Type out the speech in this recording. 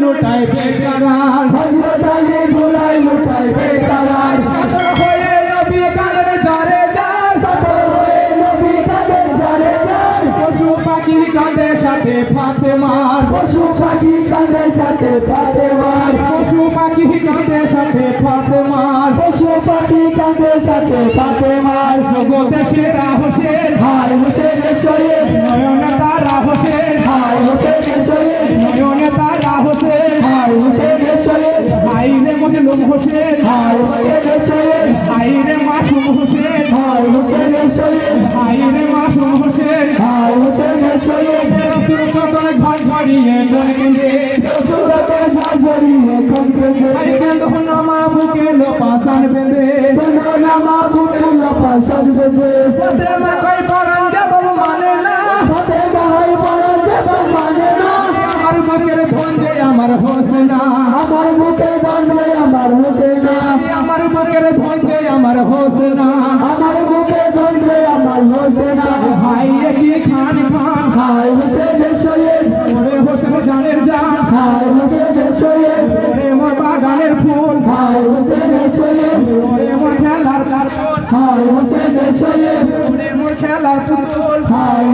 লুটায় বেকারার পাখি কাঁধে সাথে ফাতেমার পশু পাখি কাদের সাথে ফাতেমার পশু পাখি কাঁধে সাথে ফাতেমার পশু পাখি কাদের সাথে ফাতেমার জগতে সেরা হোসেন। হায় হোসেনের শরীর নয়নে তারা হোসেন। হায় হোসেনের শরীর নয়নে তারা হোসেন। হায় হোসেনের শরীর হাইরে মজলুম হোসেন। হায় শরীর মাসুম হোসেন। হায় শরীর বুকে লোপাসান বেঁধে। বেঁধে। কই পরান মানে না। ফাতেমা হয় বড় দেবন মানে না। আমার বুকের ধন্দে আমার হোসেনা। আমার বুকে বাঁধলে আমার হোসেনা। আমার বুকের ধন্দে আমার হোসেনা। আমার হোসেনের শরীর ওরে মোর খেলার কার্টুন হায় হোসেনের শরীর ওরে মোর খেলার পুতুল হায়